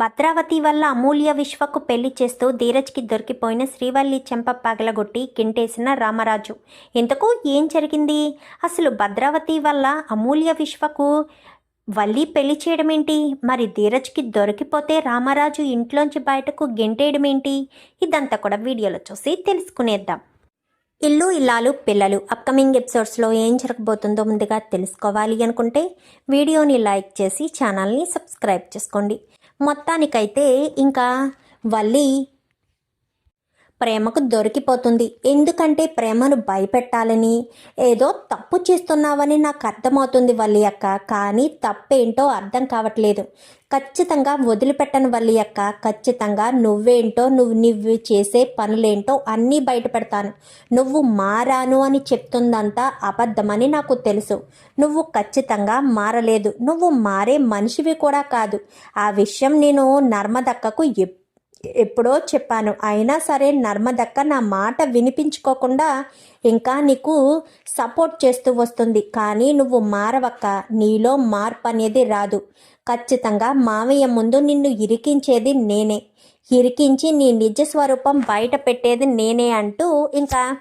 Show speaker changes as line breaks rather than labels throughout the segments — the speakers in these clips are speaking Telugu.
భద్రావతి వల్ల అమూల్య విశ్వకు పెళ్ళి చేస్తూ ధీరజ్కి దొరికిపోయిన శ్రీవల్లి చెంప పగలగొట్టి గింటేసిన రామరాజు. ఇంతకు ఏం జరిగింది? అసలు భద్రావతి వల్ల అమూల్య విశ్వకు వల్లి పెళ్ళి చేయడం ఏంటి మరి ధీరజ్కి దొరికిపోతే రామరాజు ఇంట్లోంచి బయటకు గెంటేయడం ఏంటి ఇదంతా కూడా వీడియోలో చూసి తెలుసుకునేద్దాం. ఇల్లు ఇల్లాలు పిల్లలు అప్కమింగ్ ఎపిసోడ్స్లో ఏం జరగబోతుందో ముందుగా తెలుసుకోవాలి అనుకుంటే వీడియోని లైక్ చేసి ఛానల్ని సబ్స్క్రైబ్ చేసుకోండి. మొత్తానికైతే ఇంకా వల్లి ప్రేమకు దొరికిపోతుంది. ఎందుకంటే ప్రేమను భయపెట్టాలని ఏదో తప్పు చేస్తున్నావని నాకు అర్థమవుతుంది వల్లి అక్క కానీ తప్పేంటో అర్థం కావట్లేదు. ఖచ్చితంగా వదిలిపెట్టను వల్లి అక్క ఖచ్చితంగా నువ్వేంటో నువ్వు నువ్వు చేసే పనులేంటో అన్నీ బయటపెడతాను. నువ్వు మారాను అని చెప్తుందంతా అబద్ధమని నాకు తెలుసు. నువ్వు ఖచ్చితంగా మారలేదు. నువ్వు మారే మనిషివి కూడా కాదు. ఆ విషయం నేను నర్మదక్కకు ఎప్పుడు ఎప్పుడో చెప్పాను. అయినా సరే నర్మదక్క నా మాట వినిపించుకోకుండా ఇంకా నీకు సపోర్ట్ చేస్తూ వస్తుంది. కానీ నువ్వు మారవక్క. నీలో మార్పు అనేది రాదు. ఖచ్చితంగా మావయ్య ముందు నిన్ను ఇరికించేది నేనే. ఇరికించి నీ నిజ స్వరూపం బయట పెట్టేది నేనే అంటూ ఇంకా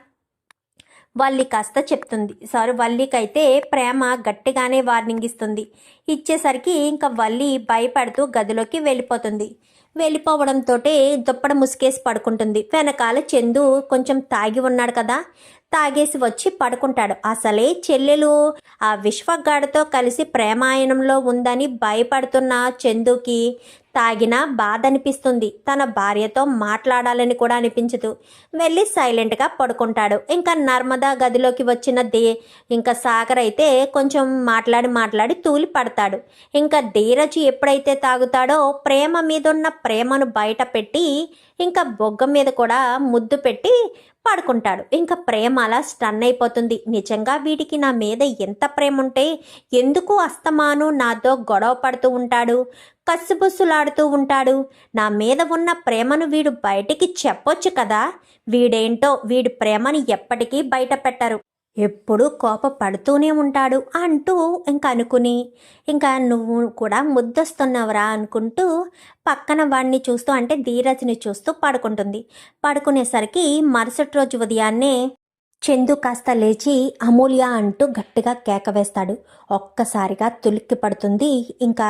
వల్లి కాస్త చెప్తుంది. సారీ వల్లికైతే ప్రేమ గట్టిగానే వార్నింగ్ ఇస్తుంది. ఇచ్చేసరికి ఇంకా వల్లి భయపడుతూ గదిలోకి వెళ్ళిపోతుంది. వెళ్ళిపోవడంతో దుప్పడ ముసుకేసి పడుకుంటుంది. వెనకాల చందు కొంచెం తాగి ఉన్నాడు కదా. తాగేసి వచ్చి పడుకుంటాడు. అసలే చెల్లెలు ఆ విశ్వగాడితో కలిసి ప్రేమాయణంలో ఉందని భయపడుతున్న చందుకి తాగిన బాధ అనిపిస్తుంది తన భార్యతో మాట్లాడాలని కూడా అనిపించదు. వెళ్ళి సైలెంట్గా పడుకుంటాడు. ఇంకా నర్మదా గదిలోకి వచ్చిన దే ఇంకా సాగర్ అయితే కొంచెం మాట్లాడి మాట్లాడి తూలి పడతాడు. ఇంకా ధీరజ్ ఎప్పుడైతే తాగుతాడో ప్రేమ మీద ఉన్న ప్రేమను బయట పెట్టి ఇంకా బొగ్గ మీద కూడా ముద్దు పెట్టి పడుకుంటాడు. ఇంకా ప్రేమ అలా స్టన్ అయిపోతుంది. నిజంగా వీడికి నా మీద ఎంత ప్రేమ ఉంటే ఎందుకు అస్తమాను నాతో గొడవ పడుతూ ఉంటాడు? కస్సుబుస్సులాడుతూ ఉంటాడు. నా మీద ఉన్న ప్రేమను వీడు బయటికి చెప్పొచ్చు కదా? వీడేంటో వీడి ప్రేమని ఎప్పటికీ బయట పెట్టరు ఎప్పుడూ కోప పడుతూనే ఉంటాడు అంటూ ఇంకా అనుకుని ఇంకా నువ్వు కూడా ముద్దొస్తున్నావురా అనుకుంటూ పక్కన వాడిని చూస్తూ అంటే ధీరజ్ని చూస్తూ పడుకుంటుంది. పడుకునేసరికి మరుసటి రోజు ఉదయాన్నే చందు కాస్త లేచి అమూల్య అంటూ గట్టిగా కేక వేస్తాడు. ఒక్కసారిగా తులిక్కి పడుతుంది. ఇంకా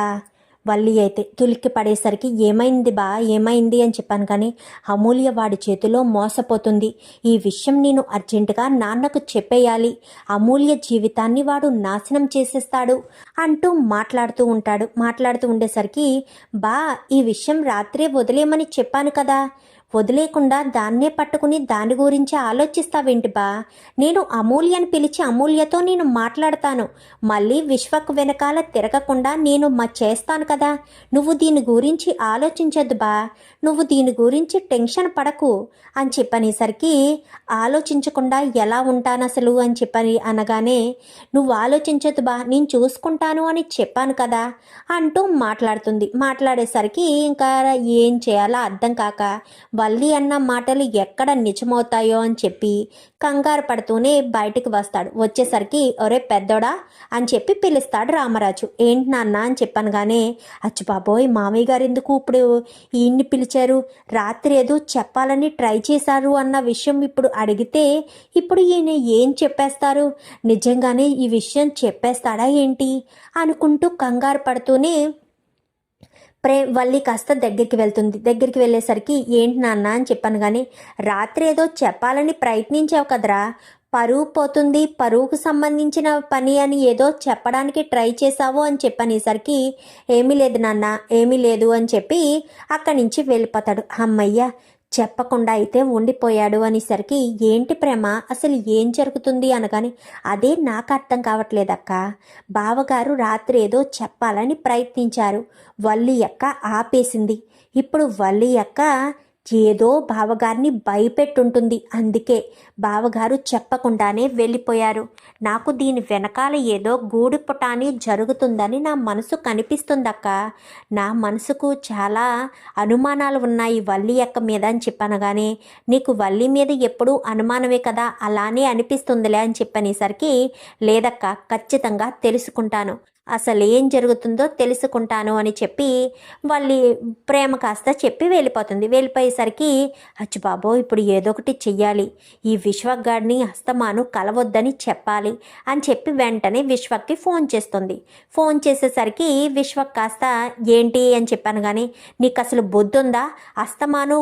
వల్లి అయితే తులిక్కి పడేసరికి ఏమైంది బా? ఏమైంది? అని చెప్పాను కానీ అమూల్య వాడి చేతిలో మోసపోతుంది. ఈ విషయం నేను అర్జెంటుగా నాన్నకు చెప్పేయాలి. అమూల్య జీవితాన్ని వాడు నాశనం చేసేస్తాడు అంటూ మాట్లాడుతూ ఉంటాడు. మాట్లాడుతూ ఉండేసరికి బా ఈ విషయం రాత్రే వదిలేమని చెప్పాను కదా. వదిలేకుండా దాన్నే పట్టుకుని దాని గురించి ఆలోచిస్తావేంటి బా నేను అమూల్యని పిలిచి అమూల్యతో నేను మాట్లాడతాను. మళ్ళీ విశ్వకు వెనకాల తిరగకుండా నేను మా చేస్తాను కదా. నువ్వు దీని గురించి ఆలోచించద్దు బా నువ్వు దీని గురించి టెన్షన్ పడకు. అని చెప్పనేసరికి ఆలోచించకుండా ఎలా ఉంటాను అసలు అని చెప్పని అనగానే నువ్వు ఆలోచించద్దు బా నేను చూసుకుంటాను అని చెప్పాను కదా. అంటూ మాట్లాడుతుంది. మాట్లాడేసరికి ఇంకా ఏం చేయాలో అర్థం కాక వల్లి అన్న మాటలు ఎక్కడ నిజమవుతాయో అని చెప్పి కంగారు పడుతూనే బయటికి వస్తాడు. వచ్చేసరికి ఒరే పెద్దోడా అని చెప్పి పిలుస్తాడు రామరాజు. ఏంటి నాన్న అని చెప్పాను కానీ అచ్చు బాబోయ్ మామయ్య గారు ఎందుకు ఇప్పుడు ఈయన్ని పిలిచారు? రాత్రి ఏదో చెప్పాలని ట్రై చేశారు అన్న విషయం ఇప్పుడు అడిగితే ఇప్పుడు ఈయన ఏం చెప్పేస్తారు? నిజంగానే ఈ విషయం చెప్పేస్తాడా ఏంటి? అనుకుంటూ కంగారు పడుతూనే ప్రే వల్లి కాస్త దగ్గరికి వెళ్తుంది. దగ్గరికి వెళ్ళేసరికి ఏంటి నాన్న? అని చెప్పాను కానీ రాత్రి ఏదో చెప్పాలని ప్రయత్నించావు కదరా. పరువు పోతుంది. పరువుకు సంబంధించిన పని అని ఏదో చెప్పడానికి ట్రై చేశావు అని చెప్పనేసరికి ఏమీ లేదు నాన్న. ఏమీ లేదు అని చెప్పి అక్కడి నుంచి వెళ్ళిపోతాడు. అమ్మయ్య చెప్పకుండా అయితే ఉండిపోయాడు అనేసరికి ఏంటి ప్రేమ? అసలు ఏం జరుగుతుంది? అనగాని అదే నాకు అర్థం కావట్లేదక్క బావగారు రాత్రి ఏదో చెప్పాలని ప్రయత్నించారు. వల్లి అక్క ఆపేసింది. ఇప్పుడు వల్లి అక్క ఏదో బావగారిని భయపెట్టుంటుంది. అందుకే బావగారు చెప్పకుండానే వెళ్ళిపోయారు. నాకు దీని వెనకాల ఏదో గూడు పుటాని జరుగుతుందని నా మనసు కనిపిస్తుందక్క. నా మనసుకు చాలా అనుమానాలు ఉన్నాయి వల్లి అక్క మీద అని చెప్పాను కానీ నీకు వల్లి మీద ఎప్పుడూ అనుమానమే కదా? అలానే అనిపిస్తుందిలే అని చెప్పనేసరికి లేదక్క ఖచ్చితంగా తెలుసుకుంటాను. అసలు ఏం జరుగుతుందో తెలుసుకుంటాను అని చెప్పి వాళ్ళ ప్రేమ కాస్త చెప్పి వెళ్ళిపోతుంది. వెళ్ళిపోయేసరికి అచ్చు బాబో ఇప్పుడు ఏదో ఒకటి చెయ్యాలి. ఈ విశ్వగాడిని అస్తమాను కలవద్దని చెప్పాలి అని చెప్పి వెంటనే విశ్వక్కి ఫోన్ చేస్తుంది. ఫోన్ చేసేసరికి విశ్వక్ కాస్త ఏంటి? అని చెప్పాను కానీ నీకు అసలు బుద్ధుందా అస్తమాను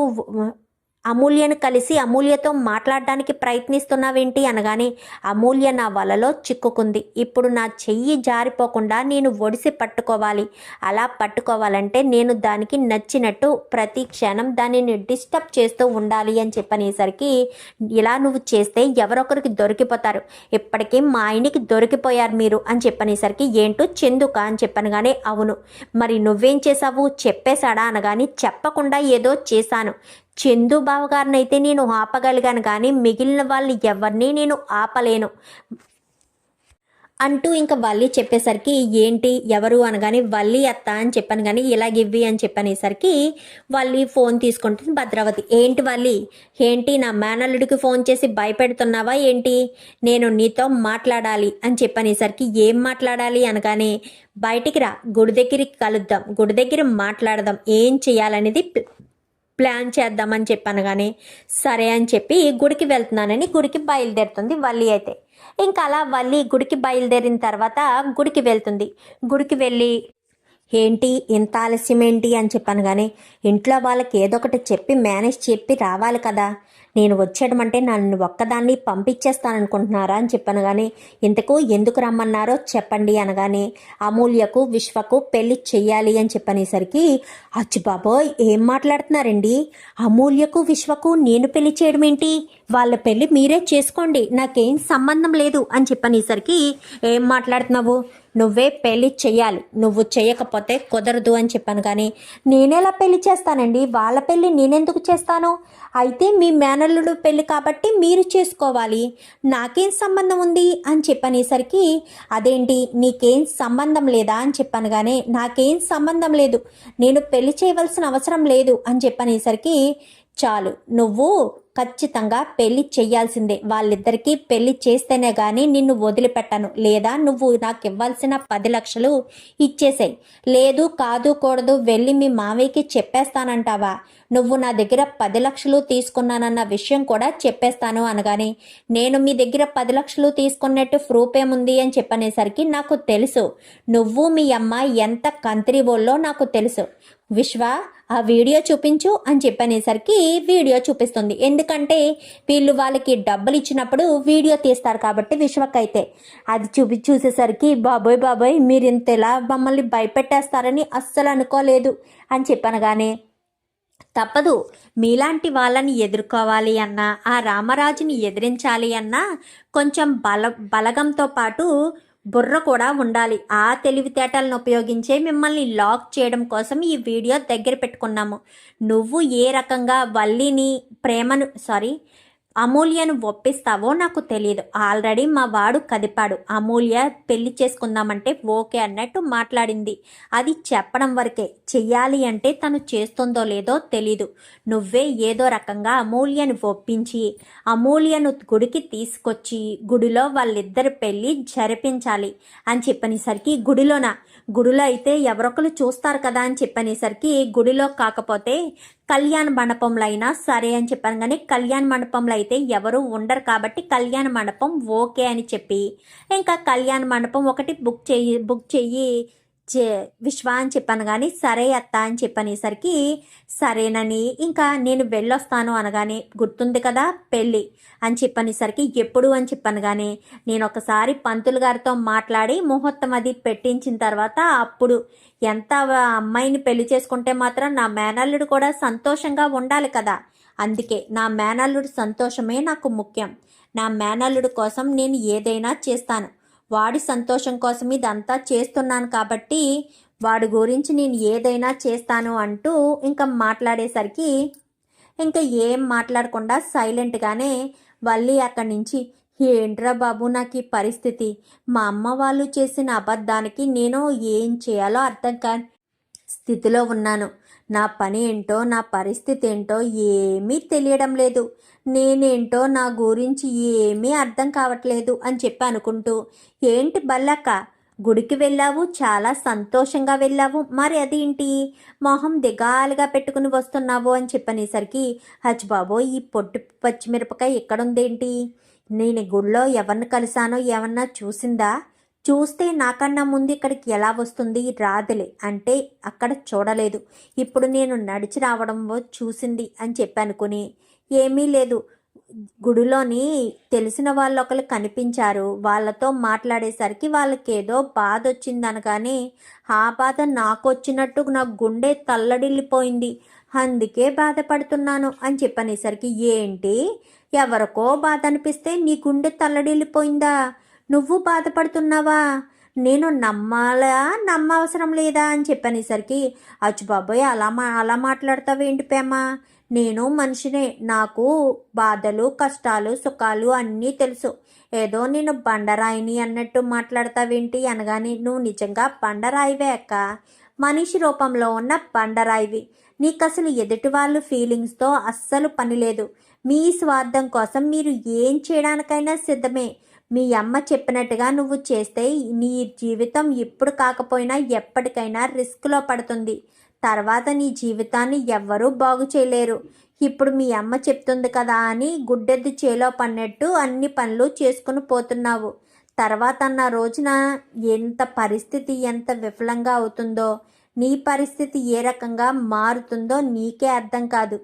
అమూల్యను కలిసి అమూల్యతో మాట్లాడడానికి ప్రయత్నిస్తున్నావేంటి అనగానే అమూల్య నా వలలో చిక్కుకుంది. ఇప్పుడు నా చెయ్యి జారిపోకుండా నేను ఒడిసి పట్టుకోవాలి. అలా పట్టుకోవాలంటే నేను దానికి నచ్చినట్టు ప్రతి క్షణం దానిని డిస్టర్బ్ చేస్తూ ఉండాలి అని చెప్పనేసరికి ఇలా నువ్వు చేస్తే ఎవరొకరికి దొరికిపోతారు. ఇప్పటికీ మా ఆయనకి దొరికిపోయారు మీరు అని చెప్పనేసరికి ఏంటో చెందుక అని చెప్పనగానే అవును. మరి నువ్వేం చేసావు చెప్పేశాడా? అనగాని చెప్పకుండా ఏదో చేశాను. చందు బావగారిని అయితే నేను ఆపగలిగాను కానీ మిగిలిన వాళ్ళు ఎవరిని నేను ఆపలేను అంటూ ఇంకా వల్లి చెప్పేసరికి ఏంటి ఎవరు అనగాని వల్లి అత్త అని చెప్పాను కానీ ఇలాగ ఇవ్వి అని చెప్పనేసరికి వల్లి ఫోన్ తీసుకుంటుంది భద్రావతి. ఏంటి వల్లి? ఏంటి నా మేనల్లుడికి ఫోన్ చేసి భయపెడుతున్నావా? ఏంటి? నేను నీతో మాట్లాడాలి అని చెప్పనేసరికి ఏం మాట్లాడాలి? అనగానే బయటికి రా గుడి దగ్గరికి కలుద్దాం గుడి దగ్గర మాట్లాడదాం ఏం చేయాలనేది ప్లాన్ చేద్దామని చెప్పాను కానీ సరే అని చెప్పి గుడికి వెళ్తున్నానని గుడికి బయలుదేరుతుంది వల్లి అయితే. ఇంకా అలా వల్లి గుడికి బయలుదేరిన తర్వాత గుడికి వెళ్తుంది. గుడికి వెళ్ళి ఏంటి ఇంత ఆలస్యం ఏంటి అని చెప్పాను కానీ ఇంట్లో వాళ్ళకి ఏదో ఒకటి చెప్పి మేనేజ్ చెప్పి రావాలి కదా. నేను వచ్చేయడమంటే నన్ను ఒక్కదాన్ని పంపించేస్తాననుకుంటున్నారా అని చెప్పాను కానీ ఇంతకు ఎందుకు రమ్మన్నారో చెప్పండి అనగానే అమూల్యకు విశ్వకు పెళ్ళి చెయ్యాలి అని చెప్పనేసరికి అచ్చు బాబోయ్ ఏం మాట్లాడుతున్నారండి? అమూల్యకు విశ్వకు నేను పెళ్ళి చేయడం ఏంటి వాళ్ళ పెళ్ళి మీరే చేసుకోండి నాకేం సంబంధం లేదు అని చెప్పనేసరికి ఏం మాట్లాడుతున్నావు? నువ్వే పెళ్ళి చేయాలి నువ్వు చేయకపోతే కుదరదు అని చెప్పాను కానీ నేనెలా పెళ్ళి చేస్తానండి? వాళ్ళ పెళ్ళి నేనెందుకు చేస్తాను? అయితే మీ మేనల్లుడు పెళ్ళి కాబట్టి మీరు చేసుకోవాలి. నాకేం సంబంధం ఉంది? అని చెప్పనేసరికి అదేంటి? నీకేం సంబంధం లేదా? అని చెప్పాను కానీ నాకేం సంబంధం లేదు. నేను పెళ్ళి చేయవలసిన అవసరం లేదు. అని చెప్పనేసరికి చాలు. నువ్వు ఖచ్చితంగా పెళ్ళి చెయ్యాల్సిందే వాళ్ళిద్దరికీ పెళ్ళి చేస్తేనే కానీ నిన్ను వదిలిపెట్టను. లేదా నువ్వు నాకు ఇవ్వాల్సిన పది లక్షలు ఇచ్చేసాయి. లేదు కాదు కూడదు వెళ్ళి మీ మావయ్యకి చెప్పేస్తానంటావా? నువ్వు నా దగ్గర పది లక్షలు తీసుకున్నానన్న విషయం కూడా చెప్పేస్తాను అనగానే నేను మీ దగ్గర పది లక్షలు తీసుకున్నట్టు ప్రూఫ్ ఏముంది అని చెప్పనేసరికి నాకు తెలుసు. నువ్వు మీ అమ్మ ఎంత కంత్రిబోల్లో నాకు తెలుసు. విశ్వ ఆ వీడియో చూపించు అని చెప్పనేసరికి వీడియో చూపిస్తుంది. ఎందుకంటే వీళ్ళు వాళ్ళకి డబ్బులు ఇచ్చినప్పుడు వీడియో తీస్తారు కాబట్టి విశ్వకైతే అది చూపి చూసేసరికి బాబోయ్ బాబోయ్ మీరు ఇంత ఇలా మమ్మల్ని భయపెట్టేస్తారని అస్సలు అనుకోలేదు అని చెప్పనగానే తప్పదు. మీలాంటి వాళ్ళని ఎదుర్కోవాలి అన్నా ఆ రామరాజుని ఎదిరించాలి అన్నా కొంచెం బల బలగంతో పాటు బుర్ర కూడా ఉండాలి. ఆ తెలివితేటలను ఉపయోగించే మిమ్మల్ని లాక్ చేయడం కోసం ఈ వీడియో దగ్గర పెట్టుకున్నాము. నువ్వు ఏ రకంగా వల్లిని ప్రేమను సారీ అమూల్యను ఒప్పిస్తావో నాకు తెలియదు ఆల్రెడీ మా వాడు కదిపాడు. అమూల్య పెళ్ళి చేసుకుందామంటే ఓకే అన్నట్టు మాట్లాడింది. అది చెప్పడం వరకే. చెయ్యాలి అంటే తను చేస్తుందో లేదో తెలీదు. నువ్వే ఏదో రకంగా అమూల్యను ఒప్పించి అమూల్యను గుడికి తీసుకొచ్చి గుడిలో వాళ్ళిద్దరి పెళ్ళి జరిపించాలి అని చెప్పనేసరికి గుడిలోన? గుడిలో అయితే ఎవరొకరు చూస్తారు కదా అని చెప్పనేసరికి గుడిలో కాకపోతే కళ్యాణ మండపంలో అయినా సరే అని చెప్పాను కానీ కళ్యాణ మండపంలో అయితే ఎవరు ఉండరు కాబట్టి కళ్యాణ మండపం ఓకే అని చెప్పి. ఇంకా కళ్యాణ మండపం ఒకటి బుక్ చేయి బుక్ చెయ్యి చే విశ్వ అని చెప్పాను కానీ సరే అత్త అని చెప్పనేసరికి సరేనని ఇంకా నేను వెళ్ళొస్తాను అనగానే గుర్తుంది కదా పెళ్ళి అని చెప్పనేసరికి ఎప్పుడు అని చెప్పాను కానీ నేను ఒకసారి పంతులు గారితో మాట్లాడి ముహూర్తం అది పెట్టించిన తర్వాత అప్పుడు ఎంత అమ్మాయిని పెళ్ళి చేసుకుంటే మాత్రం నా మేనల్లుడు కూడా సంతోషంగా ఉండాలి కదా. అందుకే నా మేనల్లుడు సంతోషమే నాకు ముఖ్యం. నా మేనల్లుడు కోసం నేను ఏదైనా చేస్తాను. వాడి సంతోషం కోసం ఇదంతా చేస్తున్నాను కాబట్టి వాడి గురించి నేను ఏదైనా చేస్తాను అంటూ ఇంకా మాట్లాడేసరికి ఇంకా ఏం మాట్లాడకుండా సైలెంట్గానే వల్లి అక్కడి నుంచి ఏంట్రా బాబు నాకు ఈ పరిస్థితి? మా అమ్మ వాళ్ళు చేసిన అబద్ధానికి నేను ఏం చేయాలో అర్థం కాని స్థితిలో ఉన్నాను. నా పని ఏంటో నా పరిస్థితి ఏంటో ఏమీ తెలియడం లేదు. నేనేంటో నా గురించి ఏమీ అర్థం కావట్లేదు అని చెప్పి అనుకుంటూ ఏంటి బల్లక్క గుడికి వెళ్ళావు చాలా సంతోషంగా వెళ్ళావు. మరి అదేంటి? మొహం దిగాలుగా పెట్టుకుని వస్తున్నావు అని చెప్పనేసరికి హజ్బాబో ఈ పొట్టు పచ్చిమిరపకాయ ఎక్కడుందేంటి? నేను గుడిలో ఎవరిని కలిసానో ఏమన్నా చూసిందా? చూస్తే నాకన్నా ముందు ఇక్కడికి ఎలా వస్తుంది రాదులే అంటే అక్కడ చూడలేదు. ఇప్పుడు నేను నడిచి రావడం చూసింది అని చెప్పి అనుకుని ఏమీ లేదు. గుడిలోని తెలిసిన వాళ్ళు ఒకరు కనిపించారు. వాళ్ళతో మాట్లాడేసరికి వాళ్ళకి ఏదో బాధ వచ్చిందనగానే ఆ బాధ నాకు వచ్చినట్టు నా గుండె తల్లడిల్లిపోయింది. అందుకే బాధపడుతున్నాను అని చెప్పనేసరికి ఏంటి? ఎవరికో బాధ అనిపిస్తే నీ గుండె తల్లడిల్లిపోయిందా? నువ్వు బాధపడుతున్నావా? నేను నమ్మాలా? నమ్మవసరం లేదా? అని చెప్పనేసరికి అచ్చు అలా మా అలా మాట్లాడతావేంటి పేమా నేను మనిషినే. నాకు బాధలు కష్టాలు సుఖాలు అన్నీ తెలుసు. ఏదో నేను బండరాయిని అన్నట్టు మాట్లాడతావేంటి అనగానే నువ్వు నిజంగా బండరాయివే అక్క. మనిషి రూపంలో ఉన్న బండరాయివి. నీకు అసలు ఎదుటి వాళ్ళు ఫీలింగ్స్తో అస్సలు పని లేదు. మీ స్వార్థం కోసం మీరు ఏం చేయడానికైనా సిద్ధమే. మీ అమ్మ చెప్పినట్టుగా నువ్వు చేస్తే నీ జీవితం ఇప్పుడు కాకపోయినా ఎప్పటికైనా రిస్క్లో పడుతుంది. తర్వాత నీ జీవితాన్ని ఎవ్వరూ బాగు చేయలేరు. ఇప్పుడు మీ అమ్మ చెప్తుంది కదా అని గుడ్డెద్దు చేలో పన్నట్టు అన్ని పనులు చేసుకుని పోతున్నావు. తర్వాత అన్న రోజున ఎంత పరిస్థితి ఎంత విఫలంగా అవుతుందో నీ పరిస్థితి ఏ రకంగా మారుతుందో నీకే అర్థం కాదు.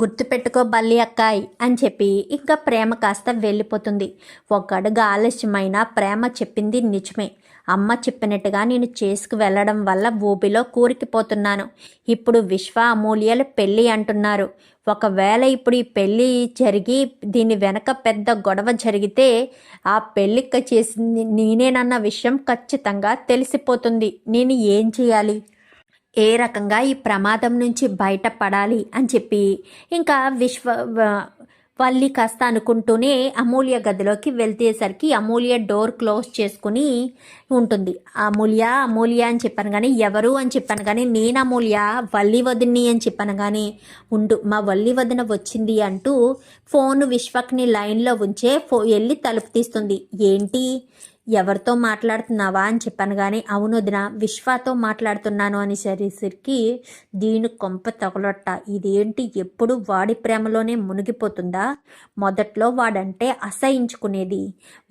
గుర్తుపెట్టుకో బల్లి అక్కాయ్ అని చెప్పి ఇంకా ప్రేమ కాస్త వెళ్ళిపోతుంది. ఒక్కడుగా ఆలస్యమైన ప్రేమ చెప్పింది నిజమే. అమ్మ చెప్పినట్టుగా నేను చేసుకు వెళ్ళడం వల్ల ఊబిలో కూరికిపోతున్నాను. ఇప్పుడు విశ్వ అమూల్యలు పెళ్ళి అంటున్నారు. ఒకవేళ ఇప్పుడు ఈ పెళ్ళి జరిగి దీని వెనక పెద్ద గొడవ జరిగితే ఆ పెళ్ళిక్క చేసింది నేనేనన్న విషయం ఖచ్చితంగా తెలిసిపోతుంది. నేను ఏం చేయాలి? ఏ రకంగా ఈ ప్రమాదం నుంచి బయటపడాలి అని చెప్పి. ఇంకా విశ్వ వల్లి కాస్త అనుకుంటూనే అమూల్య గదిలోకి వెళ్తేసరికి అమూల్య డోర్ క్లోజ్ చేసుకుని ఉంటుంది. అమూల్య అమూల్య అని చెప్పాను కానీ ఎవరు అని చెప్పాను కానీ నేను అమూల్య వల్లి వదిని అని చెప్పాను కానీ ఉండు మా వల్లి వదిన వచ్చింది అంటూ ఫోన్ విశ్వక్ని లైన్లో ఉంచే ఫో వెళ్ళి తలుపు తీస్తుంది. ఏంటి? ఎవరితో మాట్లాడుతున్నావా అని చెప్పాను కానీ అవును వదిన విశ్వాతో మాట్లాడుతున్నాను అని సరేసరికి దీని కొంప తగలొట్ట. ఇదేంటి? ఎప్పుడు వాడి ప్రేమలోనే మునిగిపోతుందా? మొదట్లో వాడంటే అసహించుకునేది.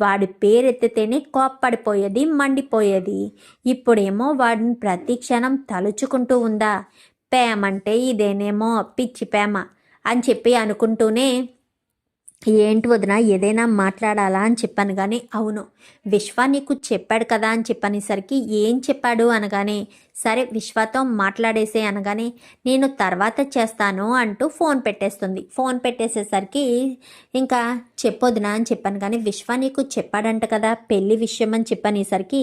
వాడి పేరెత్తితేనే కోప్పడిపోయేది మండిపోయేది. ఇప్పుడేమో వాడిని ప్రతి క్షణం తలుచుకుంటూ ఉందా? పేమంటే ఇదేనేమో పిచ్చి పేమ అని చెప్పి అనుకుంటూనే ఏంటి వదిన ఏదైనా మాట్లాడాలా అని చెప్పాను కానీ అవును. విశ్వ నీకు చెప్పాడు కదా అని చెప్పనేసరికి ఏం చెప్పాడు అనగానే సరే విశ్వతో మాట్లాడేసే అనగానే నేను తర్వాత చేస్తాను అంటూ ఫోన్ పెట్టేస్తుంది. ఫోన్ పెట్టేసేసరికి ఇంకా చెప్పొద్దునా అని చెప్పాను కానీ విశ్వ నీకు చెప్పాడంట కదా పెళ్ళి విషయం అని చెప్పనేసరికి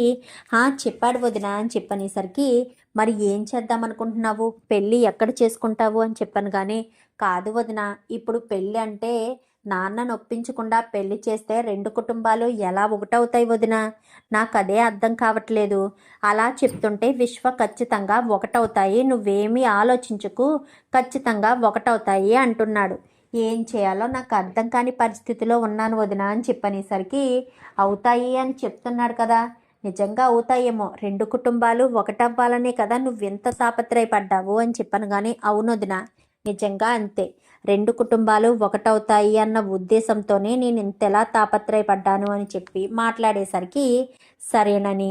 "ఆ, చెప్పాడు వదినా అని చెప్పనేసరికి మరి ఏం చేద్దాం అనుకుంటున్నావు? పెళ్ళి ఎక్కడ చేసుకుంటావు అని చెప్పాను కానీ కాదు వదిన ఇప్పుడు పెళ్ళి అంటే నాన్న నొప్పించకుండా పెళ్ళి చేస్తే రెండు కుటుంబాలు ఎలా ఒకటవుతాయి వదిన? నాకు అదే అర్థం కావట్లేదు. అలా చెప్తుంటే విశ్వ ఖచ్చితంగా ఒకటవుతాయి. నువ్వేమీ ఆలోచించుకు ఖచ్చితంగా ఒకటవుతాయి అంటున్నాడు. ఏం చేయాలో నాకు అర్థం కాని పరిస్థితిలో ఉన్నాను వదిన అని చెప్పనేసరికి అవుతాయి అని చెప్తున్నాడు కదా. నిజంగా అవుతాయేమో. రెండు కుటుంబాలు ఒకటవ్వాలనే కదా నువ్వెంత తాపత్రయపడ్డావు అని చెప్పాను కానీ అవును నిజంగా అంతే. రెండు కుటుంబాలు ఒకటవుతాయి అన్న ఉద్దేశంతోనే నేను ఇంతలా తాపత్రయపడ్డాను అని చెప్పి మాట్లాడేసరికి సరేనని.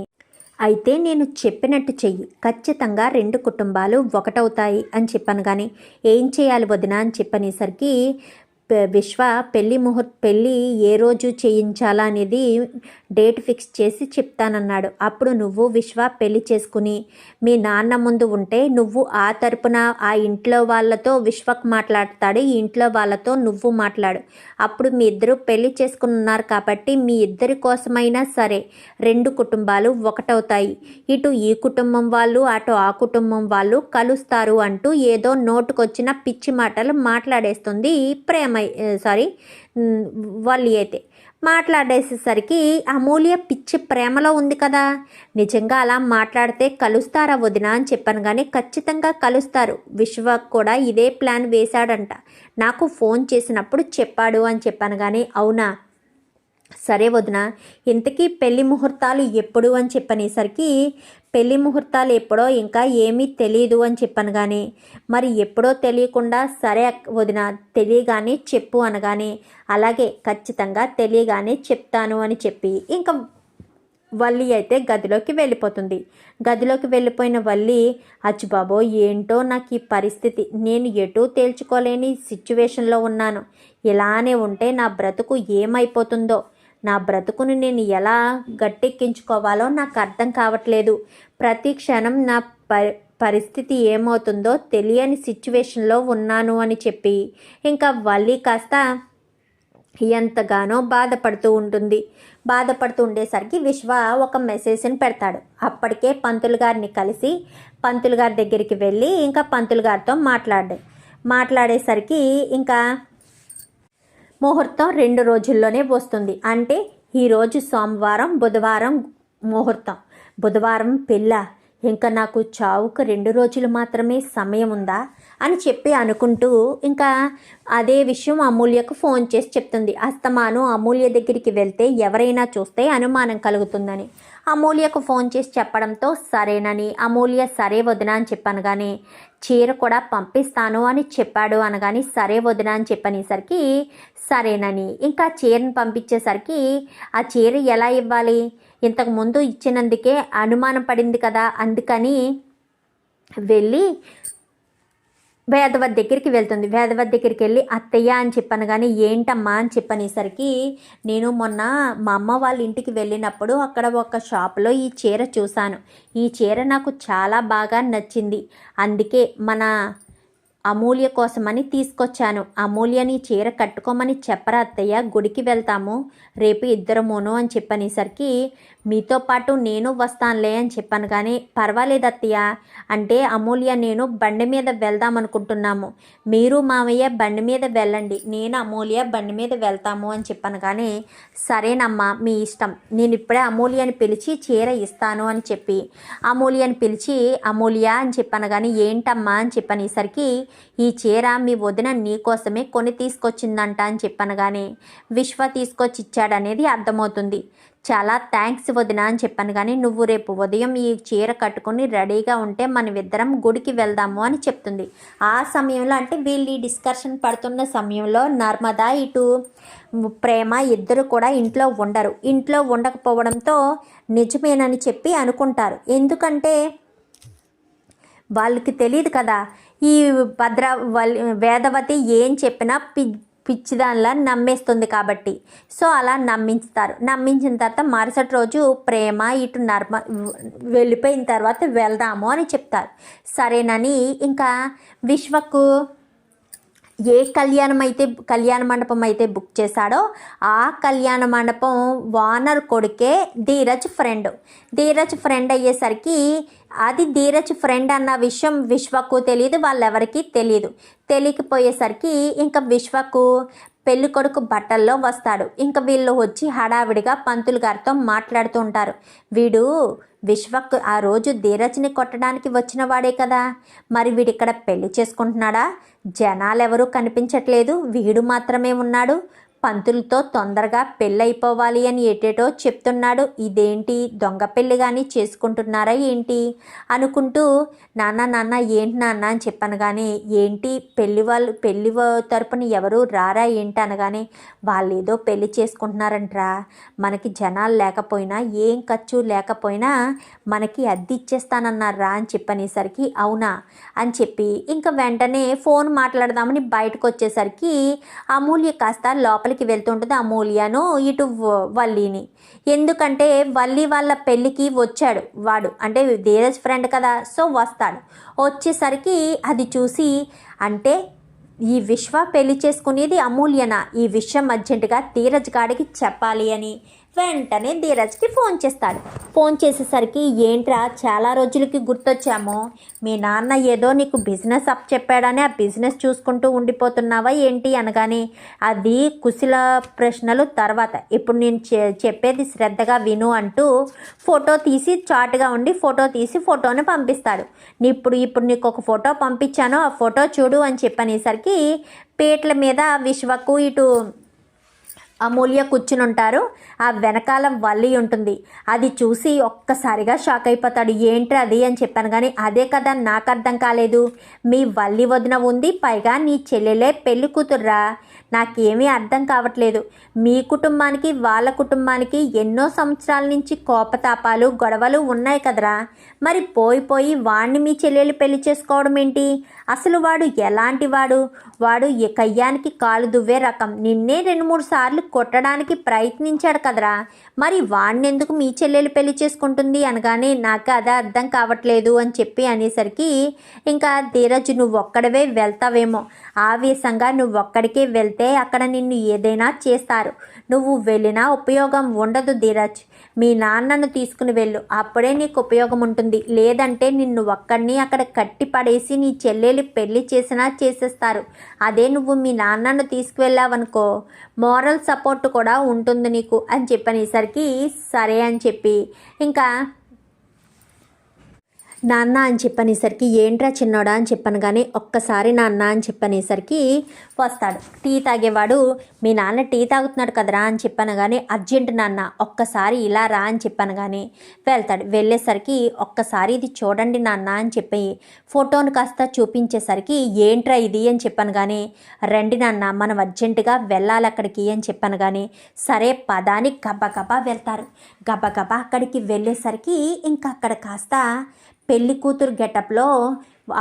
అయితే నేను చెప్పినట్టు చెయ్యి. ఖచ్చితంగా రెండు కుటుంబాలు ఒకటవుతాయి అని చెప్పాను కానీ ఏం చేయాలి వదిన అని చెప్పనేసరికి విశ్వ పెళ్ళి ముహూర్త పెళ్ళి ఏ రోజు చేయించాలా అనేది డేట్ ఫిక్స్ చేసి చెప్తానన్నాడు. అప్పుడు నువ్వు విశ్వ పెళ్ళి చేసుకుని మీ నాన్న ముందు ఉంటే నువ్వు ఆ తరపున ఆ ఇంట్లో వాళ్ళతో విశ్వక్ మాట్లాడతాడు ఈ ఇంట్లో వాళ్ళతో నువ్వు మాట్లాడు. అప్పుడు మీ ఇద్దరు పెళ్ళి చేసుకుని ఉన్నారు కాబట్టి మీ ఇద్దరి కోసమైనా సరే రెండు కుటుంబాలు ఒకటవుతాయి. ఇటు ఈ కుటుంబం వాళ్ళు అటు ఆ కుటుంబం వాళ్ళు కలుస్తారు అంటూ ఏదో నోటుకొచ్చిన పిచ్చి మాటలు మాట్లాడేస్తుంది ప్రేమ సారీ వాళ్ళు అయితే మాట్లాడేసేసరికి అమూల్య పిచ్చి ప్రేమలో ఉంది కదా. నిజంగా అలా మాట్లాడితే కలుస్తారా వదిన అని చెప్పాను కానీ ఖచ్చితంగా కలుస్తారు. విశ్వ కూడా ఇదే ప్లాన్ వేశాడంట. నాకు ఫోన్ చేసినప్పుడు చెప్పాడు అని చెప్పాను కానీ అవునా? సరే వదిన ఇంతకీ పెళ్ళి ముహూర్తాలు ఎప్పుడు అని చెప్పనేసరికి పెళ్ళి ముహూర్తాలు ఎప్పుడో ఇంకా ఏమీ తెలియదు అని చెప్పాను కానీ మరి ఎప్పుడో తెలియకుండా సరే వదిన తెలియగానే చెప్పు అనగానే అలాగే ఖచ్చితంగా తెలియగానే చెప్తాను అని చెప్పి ఇంకా వల్లి అయితే గదిలోకి వెళ్ళిపోతుంది. గదిలోకి వెళ్ళిపోయిన వల్లి అచ్చుబాబో ఏంటో నాకు ఈ పరిస్థితి. నేను ఎటూ తేల్చుకోలేని సిచ్యువేషన్లో ఉన్నాను. ఇలానే ఉంటే నా బ్రతుకు ఏమైపోతుందో నా బ్రతుకును నేను ఎలా గట్టెక్కించుకోవాలో నాకు అర్థం కావట్లేదు. ప్రతి క్షణం నా పరి పరిస్థితి ఏమవుతుందో తెలియని సిచ్యువేషన్లో ఉన్నాను అని చెప్పి. ఇంకా వల్లి కాస్త ఎంతగానో బాధపడుతూ ఉంటుంది. బాధపడుతూ ఉండేసరికి విశ్వ ఒక మెసేజ్ని పెడతాడు. అప్పటికే పంతులు గారిని కలిసి పంతులు గారి దగ్గరికి వెళ్ళి ఇంకా పంతులు గారితో మాట్లాడే మాట్లాడేసరికి ఇంకా ముహూర్తం రెండు రోజుల్లోనే వస్తుంది అంటే ఈరోజు సోమవారం బుధవారం ముహూర్తం. బుధవారం పెళ్ళ ఇంకా నాకు చావుకు రెండు రోజులు మాత్రమే సమయం ఉందా? అని చెప్పి అనుకుంటూ ఇంకా అదే విషయం అమూల్యకు ఫోన్ చేసి చెప్తుంది. అస్తమాను అమూల్య దగ్గరికి వెళ్తే ఎవరైనా చూస్తే అనుమానం కలుగుతుందని. అమూల్యకు ఫోన్ చేసి చెప్పడంతో సరేనని అమూల్య సరే వదిన అని చెప్పాను కానీ చీర కూడా పంపిస్తాను అని చెప్పాడు అనగాని సరే వదిన అని చెప్పనేసరికి సరేనని. ఇంకా చీరను పంపించేసరికి ఆ చీర ఎలా ఇవ్వాలి? ఇంతకు ముందు ఇచ్చినందుకే అనుమానం పడింది కదా అందుకని వెళ్ళి వేదవత్ దగ్గరికి వెళ్తుంది. వేదవత్ దగ్గరికి వెళ్ళి అత్తయ్య అని చెప్పాను కానీ ఏంటమ్మా అని చెప్పనేసరికి నేను మొన్న మా అమ్మ వాళ్ళ ఇంటికి వెళ్ళినప్పుడు అక్కడ ఒక షాప్లో ఈ చీర చూశాను. ఈ చీర నాకు చాలా బాగా నచ్చింది. అందుకే మన అమూల్య కోసమని తీసుకొచ్చాను. అమూల్యని చీర కట్టుకోమని చెప్పరా అత్తయ్య? గుడికి వెళ్తాము. రేపు ఇద్దరమును అని చెప్పనేసరికి మీతో పాటు నేను వస్తానులే అని చెప్పాను కానీ పర్వాలేదు అత్తయ్య. అంటే అమూల్య నేను బండి మీద వెళ్దాం అనుకుంటున్నాము. మీరు మామయ్య బండి మీద వెళ్ళండి. నేను అమూల్య బండి మీద వెళ్తాము అని చెప్పాను కానీ సరేనమ్మా మీ ఇష్టం. నేను ఇప్పుడే అమూల్యని పిలిచి చీర ఇస్తాను అని చెప్పి అమూల్యని పిలిచి అమూల్య అని చెప్పాను కానీ ఏంటమ్మా అని చెప్పనేసరికి ఈ చీర మీ వదిన నీకోసమే కొని తీసుకొచ్చిందంట అని చెప్పాను కానీ విశ్వ తీసుకొచ్చి ఇచ్చాడనేది అర్థమవుతుంది. చాలా థ్యాంక్స్ వదిన అని చెప్పాను. కానీ నువ్వు రేపు ఉదయం ఈ చీర కట్టుకొని రెడీగా ఉంటే మనమిద్దరం గుడికి వెళ్దాము అని చెప్తుంది. ఆ సమయంలో అంటే వీళ్ళు ఈ డిస్కషన్ పడుతున్న సమయంలో నర్మదా ఇటు ప్రేమ ఇద్దరు కూడా ఇంట్లో ఉండరు. ఇంట్లో ఉండకపోవడంతో నిజమేనని చెప్పి అనుకుంటారు. ఎందుకంటే వాళ్ళకి తెలియదు కదా ఈ భద్ర వేదవతి ఏం చెప్పినా పి పిచ్చిదానిలా నమ్మేస్తుంది కాబట్టి. సో అలా నమ్మించుతారు. నమ్మించిన తర్వాత మరుసటి రోజు ప్రేమ ఇటు నర్మ వెళ్ళిపోయిన తర్వాత వెళ్దాము అని చెప్తారు. సరేనని ఇంకా విశ్వకు ఏ కళ్యాణం అయితే కళ్యాణ మండపం అయితే బుక్ చేశాడో ఆ కళ్యాణ మండపం వానర్ కొడుకే ధీరజ్ ఫ్రెండ్. ధీరజ్ ఫ్రెండ్ అయ్యేసరికి అది ధీరజ్ ఫ్రెండ్ అన్న విషయం విశ్వకు తెలియదు వాళ్ళెవరికి తెలియదు తెలియకపోయేసరికి ఇంకా విశ్వకు పెళ్ళి కొడుకు బట్టల్లో వస్తాడు. ఇంకా వీళ్ళు వచ్చి హడావిడిగా పంతులు గారితో మాట్లాడుతూ ఉంటారు. వీడు విశ్వక్ ఆ రోజు ధీరజ్ని కొట్టడానికి వచ్చిన వాడే కదా. మరి వీడిక్కడ పెళ్ళి చేసుకుంటున్నాడా? జనాలెవరూ కనిపించట్లేదు. వీడు మాత్రమే ఉన్నాడు. పంతులతో తొందరగా పెళ్ళైపోవాలి అని ఏటేటో చెప్తున్నాడు. ఇదేంటి? దొంగ పెళ్ళి కానీ చేసుకుంటున్నారా ఏంటి? అనుకుంటూ నాన్న నాన్న ఏంటి నాన్న? అని చెప్పాను కానీ ఏంటి? పెళ్ళి వాళ్ళు పెళ్ళి తరపున ఎవరు రారా ఏంటి? అనగానే వాళ్ళు ఏదో పెళ్ళి చేసుకుంటున్నారంట్రా. మనకి జనాలు లేకపోయినా ఏం ఖర్చు లేకపోయినా మనకి అద్దె ఇచ్చేస్తానన్నారా? అని చెప్పనేసరికి అవునా? అని చెప్పి ఇంకా వెంటనే ఫోన్ మాట్లాడదామని బయటకు వచ్చేసరికి అమూల్య కాస్త లోపల లోపలికి వెళ్తుంటుంది అమూల్యను ఇటు వల్లీని వల్లిని. ఎందుకంటే వల్లి వాళ్ళ పెళ్ళికి వచ్చాడు వాడు. అంటే ధీరజ్ ఫ్రెండ్ కదా సో వస్తాడు. వచ్చేసరికి అది చూసి అంటే ఈ విశ్వ పెళ్ళి చేసుకునేది అమూల్యన? ఈ విషయం అర్జెంటుగా ధీరజ్ గాడికి చెప్పాలి అని. వెంటనే ధీరజ్కి ఫోన్ చేస్తాడు. ఫోన్ చేసేసరికి ఏంట్రా చాలా రోజులకి గుర్తొచ్చాము. మీ నాన్న ఏదో నీకు బిజినెస్ అప్ చెప్పాడని ఆ బిజినెస్ చూసుకుంటూ ఉండిపోతున్నావా ఏంటి అనగానే అది కుశల ప్రశ్నలు తర్వాత. ఇప్పుడు నేను చె- చెప్పేది శ్రద్ధగా విను అంటూ ఫోటో తీసి చాటుగా ఉండి ఫోటో తీసి ఫోటోని పంపిస్తాడు. ఇప్పుడు ఇప్పుడు నీకు ఒక ఫోటో పంపించాను. ఆ ఫోటో చూడు అని చెప్పనేసరికి పీటల మీద విశ్వకు ఇటు అమూల్య కూర్చుని ఉంటారు ఆ వెనకాల వల్లి ఉంటుంది. అది చూసి ఒక్కసారిగా షాక్ అయిపోతాడు. ఏంట్రా అది? అని చెప్పాను కానీ అదే కదా నాకు అర్థం కాలేదు. మీ వల్లి వదిన ఉంది. పైగా నీ చెల్లెలే పెళ్ళి కూతుర్రా నాకేమీ అర్థం కావట్లేదు. మీ కుటుంబానికి వాళ్ళ కుటుంబానికి ఎన్నో సంవత్సరాల నుంచి కోపతాపాలు గొడవలు ఉన్నాయి కదరా. మరి పోయి పోయి వాణ్ణి మీ చెల్లెలు పెళ్ళి చేసుకోవడం ఏంటి? అసలు వాడు ఎలాంటి వాడు? వాడు ఈ కయ్యానికి కాలు దువ్వే రకం. నిన్నే రెండు మూడు సార్లు కొట్టడానికి ప్రయత్నించాడు కదరా. మరి వాణ్ణెందుకు మీ చెల్లెలు పెళ్ళి చేసుకుంటుంది అనగానే నాకు అదే అర్థం కావట్లేదు అని చెప్పి అనేసరికి ఇంకా ధీరజ్ నువ్వు ఒక్కడవే వెళ్తావేమో. ఆవేశంగా నువ్వు ఒక్కడికే వెళ్తే అక్కడ నిన్ను ఏదైనా చేస్తారు. నువ్వు వెళ్ళినా ఉపయోగం ఉండదు ధీరజ్. మీ నాన్నను తీసుకుని వెళ్ళు. అప్పుడే నీకు ఉపయోగం ఉంటుంది. లేదంటే నిన్ను ఒక్కడిని అక్కడ కట్టి పడేసి నీ చెల్లెలు పెళ్ళి చేసినా చేసేస్తారు. అదే నువ్వు మీ నాన్నను తీసుకువెళ్ళావనుకో మోరల్ సపోర్ట్ కూడా ఉంటుంది నీకు అని చెప్పనేసరికి సరే అని చెప్పి ఇంకా నాన్న అని చెప్పనేసరికి ఏంట్రా చిన్నోడా? అని చెప్పాను కానీ ఒక్కసారి నాన్న అని చెప్పనేసరికి వస్తాడు. టీ తాగేవాడు మీ నాన్న టీ తాగుతున్నాడు కదరా? అని చెప్పాను కానీ అర్జెంట్ నాన్న ఒక్కసారి ఇలా రా అని చెప్పాను కానీ వెళ్తాడు. వెళ్ళేసరికి ఒక్కసారి ఇది చూడండి నాన్న అని చెప్పి ఫోటోను కాస్త చూపించేసరికి ఏంట్రా ఇది? అని చెప్పాను కానీ రండి నాన్న మనం అర్జెంటుగా వెళ్ళాలి అక్కడికి అని చెప్పాను కానీ సరే పదానికి గబగబా వెళ్తారు. గబగబా అక్కడికి వెళ్ళేసరికి ఇంకా అక్కడ కాస్త పెళ్ళి కూతురు గెటప్లో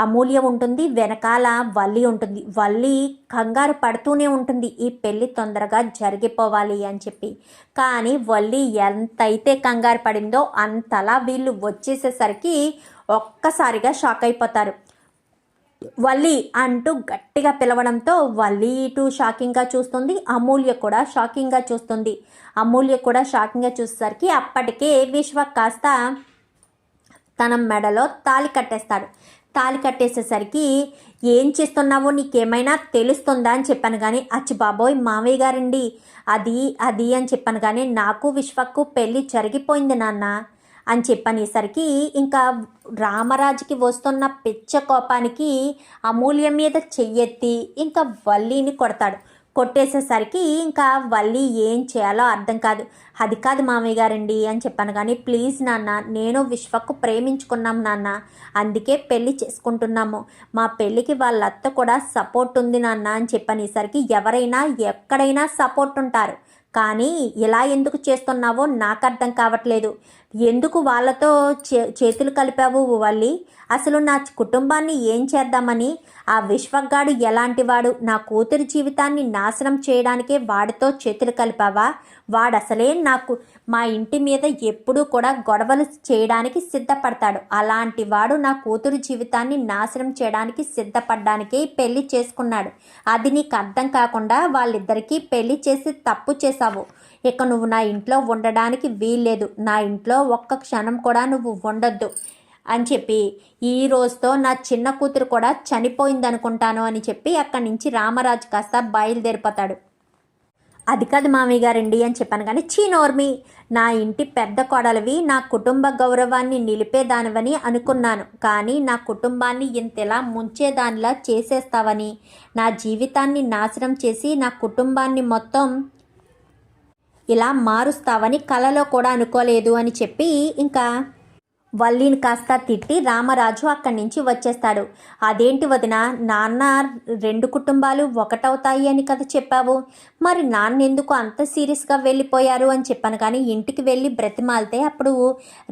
అమూల్య ఉంటుంది వెనకాల వల్లి ఉంటుంది. వల్లి కంగారు పడుతూనే ఉంటుంది. ఈ పెళ్ళి తొందరగా జరిగిపోవాలి అని చెప్పి. కానీ వల్లి ఎంతైతే కంగారు పడిందో అంతలా వీళ్ళు వచ్చేసేసరికి ఒక్కసారిగా షాక్ అయిపోతారు. వల్లి అంటూ గట్టిగా పిలవడంతో వల్లి ఇటు షాకింగ్గా చూస్తుంది అమూల్య కూడా షాకింగ్గా చూస్తుంది. అమూల్య కూడా షాకింగ్గా చూసేసరికి అప్పటికే విశ్వ కాస్త తన మెడలో తాలి కట్టేస్తాడు. తాలి కట్టేసేసరికి ఏం చేస్తున్నావో? నీకేమైనా తెలుస్తుందా? అని చెప్పాను కానీ అచ్చి బాబోయ్ మావయ్య గారండి. అది అది అని చెప్పాను కానీ నాకు విశ్వకు పెళ్ళి జరిగిపోయింది నాన్న. అని చెప్పనేసరికి ఇంకా రామరాజుకి వస్తున్న పిచ్చ కోపానికి అమూల్యం మీద చెయ్యెత్తి ఇంకా వల్లీని కొడతాడు. కొట్టేసేసరికి ఇంకా వల్లి ఏం చేయాలో అర్థం కాదు. అది కాదు మామయ్య గారండి అని చెప్పాను. కానీ ప్లీజ్ నాన్న నేను విశ్వకు ప్రేమించుకున్నాం నాన్న. అందుకే పెళ్ళి చేసుకుంటున్నాము. మా పెళ్ళికి వాళ్ళ అత్త కూడా సపోర్ట్ ఉంది నాన్న అని చెప్పనేసరికి ఎవరైనా ఎక్కడైనా సపోర్ట్ ఉంటారు. కానీ ఇలా ఎందుకు చేస్తున్నావో నాకు అర్థం కావట్లేదు. ఎందుకు వాళ్ళతో చే చేతులు కలిపావు వల్లి? అసలు నా కుటుంబాన్ని ఏం చేద్దామని? ఆ విశ్వగాడు ఎలాంటివాడు? నా కూతురి జీవితాన్ని నాశనం చేయడానికే వాడితో చేతులు కలిపావా? వాడసలే నాకు మా ఇంటి మీద ఎప్పుడూ కూడా గొడవలు చేయడానికి సిద్ధపడతాడు. అలాంటి వాడు నా కూతురు జీవితాన్ని నాశనం చేయడానికి సిద్ధపడడానికే పెళ్ళి చేసుకున్నాడు. అది నీకు అర్థం కాకుండా వాళ్ళిద్దరికీ పెళ్ళి చేసి తప్పు చేశావు. ఇక నువ్వు నా ఇంట్లో ఉండడానికి వీల్లేదు. నా ఇంట్లో ఒక్క క్షణం కూడా నువ్వు ఉండొద్దు అని చెప్పి ఈ రోజుతో నా చిన్న కూతురు కూడా చనిపోయిందనుకుంటాను అని చెప్పి అక్కడి నుంచి రామరాజు కాస్త బయలుదేరిపోతాడు. అది కాదు మామయ్య గారండి అని చెప్పాను కానీ చీనోర్మి నా ఇంటి పెద్ద కొడలవి నా కుటుంబ గౌరవాన్ని నిలిపేదానివని అనుకున్నాను. కానీ నా కుటుంబాన్ని ఇంతలా ముంచేదానిలా చేసేస్తావని నా జీవితాన్ని నాశనం చేసి నా కుటుంబాన్ని మొత్తం ఇలా మారుస్తావని కలలో కూడా అనుకోలేదు అని చెప్పి ఇంకా వల్లిని కాస్త తిట్టి రామరాజు అక్కడి నుంచి వచ్చేస్తాడు. అదేంటి వదిన నాన్న రెండు కుటుంబాలు ఒకటవుతాయి అని కదా చెప్పావు. మరి నాన్న ఎందుకు అంత సీరియస్గా వెళ్ళిపోయారు అని చెప్పాను కానీ ఇంటికి వెళ్ళి బ్రతిమాలితే అప్పుడు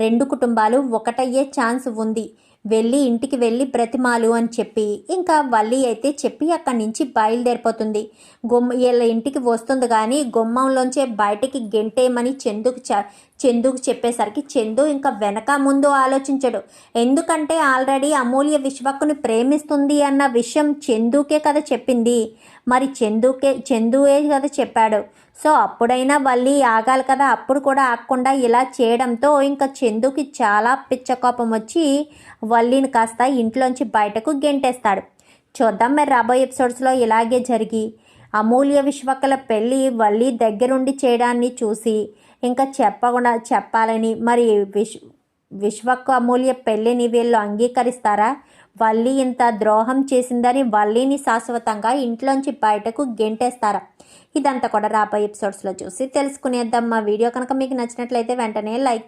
రెండు కుటుంబాలు ఒకటయ్యే ఛాన్స్ ఉంది. వెళ్ళి ఇంటికి వెళ్ళి బ్రతిమాలు అని చెప్పి ఇంకా వల్లి అయితే చెప్పి అక్కడి నుంచి బయలుదేరిపోతుంది. గుమ్మ వీళ్ళ ఇంటికి వస్తుంది కానీ గుమ్మంలోంచే బయటికి గెంటేయమని చందుకు చ చందుకు చెప్పేసరికి చందు ఇంకా వెనక ముందు ఆలోచించడు. ఎందుకంటే ఆల్రెడీ అమూల్య విశ్వక్కుని ప్రేమిస్తుంది అన్న విషయం చందుకే కదా చెప్పింది. మరి చందుకే చందువే కదా చెప్పాడు. సో అప్పుడైనా వల్లి ఆగాలి కదా అప్పుడు కూడా ఆగకుండా ఇలా చేయడంతో ఇంకా చందుకి చాలా పిచ్చకోపం వచ్చి వల్లిని కాస్త ఇంట్లోంచి బయటకు గెంటేస్తాడు. చూద్దాం మరి రాబోయే ఎపిసోడ్స్లో ఇలాగే జరిగి అమూల్య విశ్వకల పెళ్ళి వల్లి దగ్గరుండి చేయడాన్ని చూసి ఇంకా చెప్పకుండా చెప్పాలని మరి విశ్ విశ్వకు అమూల్య పెళ్ళిని వీళ్ళు అంగీకరిస్తారా? వల్లి ఇంత ద్రోహం చేసిందని వల్లిని శాశ్వతంగా ఇంట్లోంచి బయటకు గెంటేస్తారా? ఇదంతా కూడా రాబోయే ఎపిసోడ్స్లో చూసి తెలుసుకునేద్దాం. మా వీడియో కనుక మీకు నచ్చినట్లయితే వెంటనే లైక్